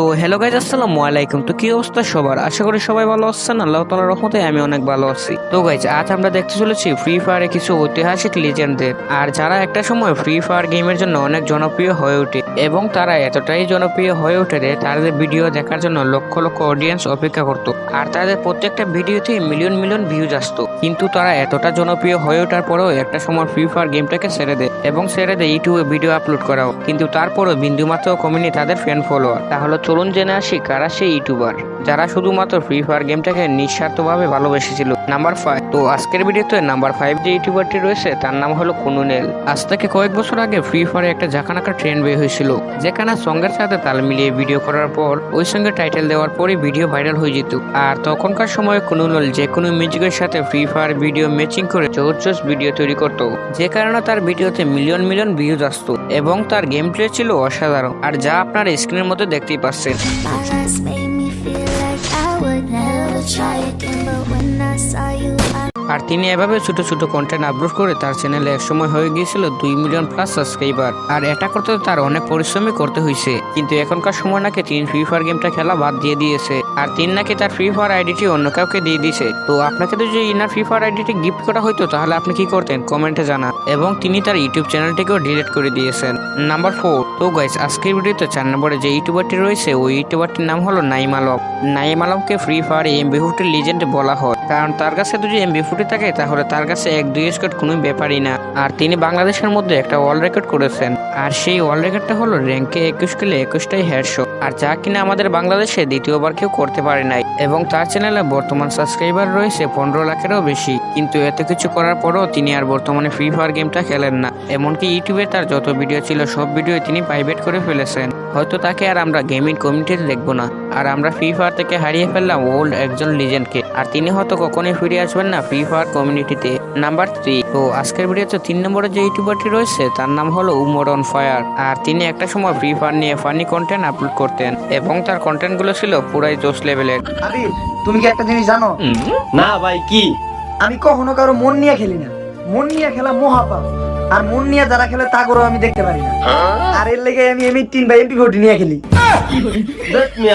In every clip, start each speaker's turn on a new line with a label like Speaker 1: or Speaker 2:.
Speaker 1: তো hello guys আসসালামু আলাইকুম। তো কি অবস্থা সবার? আশা করি সবাই ভালো আছেন। আল্লাহ তালার রহমতে আমি অনেক ভালো আছি। তো গাইজ আজ আমরা দেখতে চলেছি ফ্রি ফায়ারে কিছু ঐতিহাসিক লিজেন্ডদের আর যারা একটা সময় ফ্রি ফায়ার গেমের জন্য অনেক জনপ্রিয় হয়ে ওঠে এবং তারা এতটাই জনপ্রিয় হয়ে ওঠে যে তাদের ভিডিও দেখার জন্য লক্ষ লক্ষ অডিয়েন্স অপেক্ষা করত। আর তাদের প্রত্যেকটা ভিডিওতে মিলিয়ন মিলিয়ন ভিউজ আসতো। কিন্তু তারা এতটা জনপ্রিয় হয়ে ওঠার পরেও একটা সময় ফ্রি ফায়ার গেমটাকে ছেড়ে দেয়। এবং ছেড়ে দেয় ইউটিউবে ভিডিও আপলোড করাও। কিন্তু তারপরেও বিন্দুমাত্র কমেনি তাদের ফ্যান ফলোয়ার তাহলে চলুন জেনে আসি কারা সেই ইউটিউবার, যারা শুধুমাত্র ফ্রি ফায়ার গেমটাকে নিঃস্বার্থভাবে ভালোবেসেছিল। নাম্বার ফাইভ তো আজকের ভিডিওতে নাম্বার ফাইভ যে ইউটিউবারটি রয়েছে, তার নাম হলো কুনুনেল। আজ থেকে কয়েক বছর আগে ফ্রি ফায়ারে একটা জাকানাকা ট্রেন্ড বের হয়েছিল, যেখানে সঙ্গের সাথে তাল মিলিয়ে ভিডিও করার পর ওই সঙ্গে টাইটেল দেওয়ার পরে ভিডিও ভাইরাল হয়ে যেত। আর তখনকার সময়ে কুনুনেল যে কোনো মিউজিকের সাথে ফ্রি ফায়ার ভিডিও ম্যাচিং করে জোর জোস ভিডিও তৈরি করতো, যে কারণে তার ভিডিওতে মিলিয়ন মিলিয়ন ভিউজ আসতো, এবং তার গেম প্লে ছিল অসাধারণ। আর যা আপনার স্ক্রিনের মধ্যে দেখতেই পাচ্ছেন। আর তিনি এভাবে ছোট ছোট কন্টেন্ট আপলোড করে তার চ্যানেলে একসময় হয়ে গিয়েছিল দুই মিলিয়ন প্লাস সাবস্ক্রাইবার আর এটা করতে তার অনেক পরিশ্রমই করতে হয়েছে কিন্তু এখনকার সময় নাকি তিনি ফ্রি ফায়ার গেমটা খেলা বাদ দিয়ে দিয়েছে। আর তিনি নাকি তার ফ্রি ফায়ার আইডিটি অন্য কাউকে দিয়ে দিয়েছে। তো আপনাকে তো যদি ইনার ফ্রি ফায়ার আইডিটি গিফট করা হতো তাহলে আপনি কি করতেন? কমেন্টে জানান। এবং তিনি তার ইউটিউব চ্যানেলটিকেও ডিলিট করে দিয়েছেন। নাম্বার ফোর তো গাইস আজকের ভিডিওতে চার নম্বরে যে ইউটিউবারটি রয়েছে, ওই ইউটিউবারটির নাম হলো নাইম আলম। নাইম আলমকে ফ্রি ফায়ার এমবি ফুটি লিজেন্ড বলা হয়। কারণ তার কাছে যদি এমবি ফুটি থাকে, তাহলে তার কাছে এক দুই স্কোর কোনো ব্যাপারই না। আর তিনি বাংলাদেশের মধ্যে একটা ওয়ার্ল্ড রেকর্ড করেছেন। আর সেই ওয়ার্ল্ড রেকর্ডটা হলো র্যাঙ্কে একুশ কিলো একুশটাই হেডশো আর যা কিনা আমাদের বাংলাদেশে দ্বিতীয়বার কেউ করতে পারে নাই। এবং তার চ্যানেলে বর্তমান সাবস্ক্রাইবার রয়েছে পনেরো লাখেরও বেশি। কিন্তু এত কিছু করার পরও তিনি আর বর্তমানে ফ্রি ফায়ার গেমটা খেলেন না। এমনকি ইউটিউবে তার যত ভিডিও ছিল, সব ভিডিও তিনি প্রাইভেট করে ফেলেছেন। হয়তো তাকে আর আমরা গেমিং কমিউনিটিতে দেখব না। আর আমরা ফ্রি ফায়ার থেকে হারিয়ে ফেললাম ওল্ড একজন লিজেন্ডকে। আর তিনি হয়তো কখনোই ফিরে আসবেন না ফ্রি ফায়ার কমিউনিটিতে। নাম্বার থ্রি তো আজকের ভিডিওতে তিন নম্বরে যে ইউটিউবারটি রয়েছে তার নাম হলো উমর অন ফায়ার। আর তিনি একটা সময় ফ্রি ফায়ার নিয়ে ফানি কন্টেন্ট আপলোড করতেন এবং তার কন্টেন্টগুলো ছিল পুরাই জোস লেভেলের
Speaker 2: তুমি কি একটা জিনিস জানো?
Speaker 3: না ভাই কি?
Speaker 2: আমি কখনো কারও মন নিয়ে খেলি না। মন নিয়ে খেলা মহাপাপ আর মন নিয়ে যারা খেলে তা করেও আমি দেখতে পারি না। আর এর লেগে আমি এম তিন বা এমপি ফোরটি নিয়ে খেলি।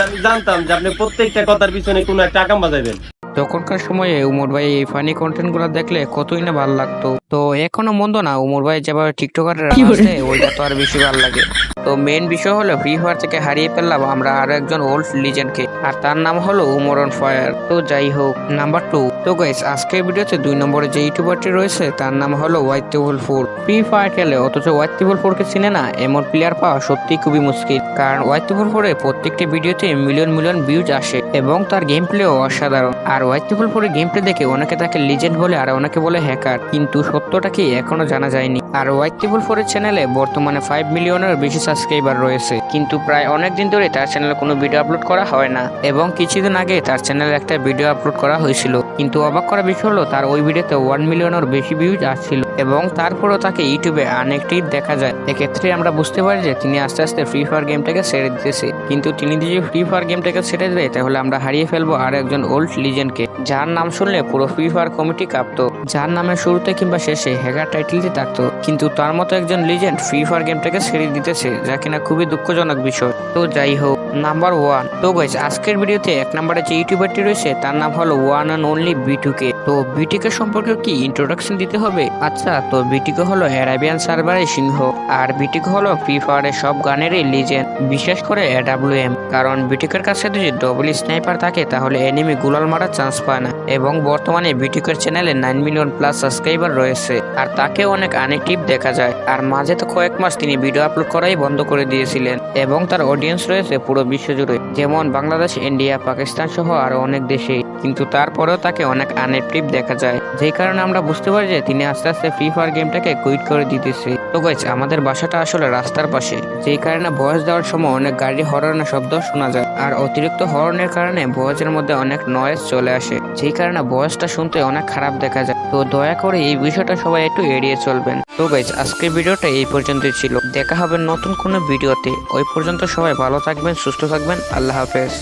Speaker 3: আমি জানতাম যে আপনি প্রত্যেকটা কথার পিছনে কোনো একটা আকাম বাজাইবেন।
Speaker 1: তখনকার সময়ে উমর ভাই এই ফানি কন্টেন্টগুলো দেখলে কতই না ভালো লাগতো। তো এখনও মন্দ না উমর ভাই যেভাবে টিকটকার আছে ওইটা তো আর বেশি ভালো লাগে। তো মেন বিষয় হলো ফ্রি ফায়ার থেকে হারিয়ে ফেললাম আমরা আরও একজন ওল্ড লিজেন্ডকে আর তার নাম হলো উমরন ফায়ার তো যাই হোক নাম্বার টু তো গাইস আজকের ভিডিওতে দুই নম্বরে যে ইউটিউবারটি রয়েছে, তার নাম হলো white table four free fire খেলে অথচ হোয়াইট টেবল ফোরকে চিনে না, এমন প্লেয়ার পাওয়া সত্যি খুবই মুশকিল। কারণ হোয়াইট টেবল ফোরে প্রত্যেকটি ভিডিওতে মিলিয়ন মিলিয়ন ভিউজ আসে এবং তার গেম প্লেও অসাধারণ। আর হোয়াইট টেবল ফোরের গেম প্লে দেখে অনেকে তাকে লিজেন্ড বলে আর অনেকে বলে হ্যাকার কিন্তু সত্যটা কি এখনও জানা যায়নি। আর হোয়াইট টেবল ফোরের চ্যানেলে বর্তমানে ফাইভ মিলিয়নের বেশি সাবস্ক্রাইবার রয়েছে। কিন্তু প্রায় অনেক দিন ধরে তার চ্যানেলে কোনো ভিডিও আপলোড করা হয় না। এবং কিছুদিন আগে তার চ্যানেলে একটা ভিডিও আপলোড করা হয়েছিল। কিন্তু অবাক করা বিষয় হলো, তার ওই ভিডিওতে ওয়ান মিলিয়নের বেশি ভিউজ আসছিল। এবং তারপরও তাকে ইউটিউবে আনেকটিভ দেখা যায়। এক্ষেত্রে আমরা বুঝতে পারি যে তিনি আস্তে আস্তে ফ্রি ফায়ার গেমটাকে ছেড়ে দিতেছে। কিন্তু তিনি যদি ফ্রি ফায়ার গেমটাকে ছেড়ে দেয়, তাহলে আমরা হারিয়ে ফেলব আর একজন ওল্ড লিজেন্ডকে যার নাম শুনলে পুরো ফ্রি ফায়ার কমিটি কাঁপতো। যার নামে শুরুতে কিংবা শেষে হ্যাকার টাইটেলটি থাকতো, কিন্তু তার মতো একজন লিজেন্ড ফ্রি ফায়ার গেমটাকে ছেড়ে দিতেছে, যা কিনা খুবই দুঃখজনক বিষয়। তো যাই হোক নাম্বার ওয়ান তো গাইজ আজকের ভিডিওতে এক নম্বরে যে ইউটিউবারটি রয়েছে, তার নাম হলো ওয়ান অ্যান্ড অনলি বিটুকে তো বিটিকে সম্পর্কে কি ইন্ট্রোডাকশন দিতে হবে? আচ্ছা তো বিটিকে হলো অ্যারাবিয়ান সার্ভারের সিংহ, আর বিটিকে হলো ফ্রি ফায়ারের সব গানেরই লিজেন্ড বিশেষ করে এডাব্লিউ এম কারণ বিটিকের কাছে যদি ডবল স্নাইপার থাকে, তাহলে এনিমি গুলাল মারার চান্স পায় না, এবং বর্তমানে বিটিকের চ্যানেলে নাইন মিলিয়ন প্লাস সাবস্ক্রাইবার রয়েছে, আর তাকে অনেক আনেটিভ দেখা যায়। আর মাঝে তো কয়েক মাস তিনি ভিডিও আপলোড করাই বন্ধ করে দিয়েছিলেন, এবং তার অডিয়েন্স রয়েছে পুরো বিশ্ব জুড়ে যেমন বাংলাদেশ ইন্ডিয়া পাকিস্তান সহ আরও অনেক দেশে কিন্তু তারপরেও তাকে অনেক আনেটিভ দেখা যায়। যেই কারণে আমরা বুঝতে পারি যে তিনি আস্তে আস্তে ফ্রি ফায়ার গেমটাকে কুইট করে দিতেছে। তো গাইজ আমাদের বাসাটা আসলে রাস্তার পাশে। যেই কারণে বয়স দেওয়ার সময় অনেক গাড়ি হরনের শব্দ শোনা যায়। আর অতিরিক্ত হরনের কারণে বয়সের মধ্যে অনেক নয়েজ চলে আসে। যেই কারণে বয়সটা শুনতে অনেক খারাপ দেখা যায়। তো দয়া করে এই বিষয়টা সবাই একটু এড়িয়ে চলবেন। তো গাইজ আজকের ভিডিওটা এই পর্যন্তই ছিল। দেখা হবে নতুন কোনো ভিডিওতে। ওই পর্যন্ত সবাই ভালো থাকবেন, সুস্থ থাকবেন। আল্লাহ হাফেজ।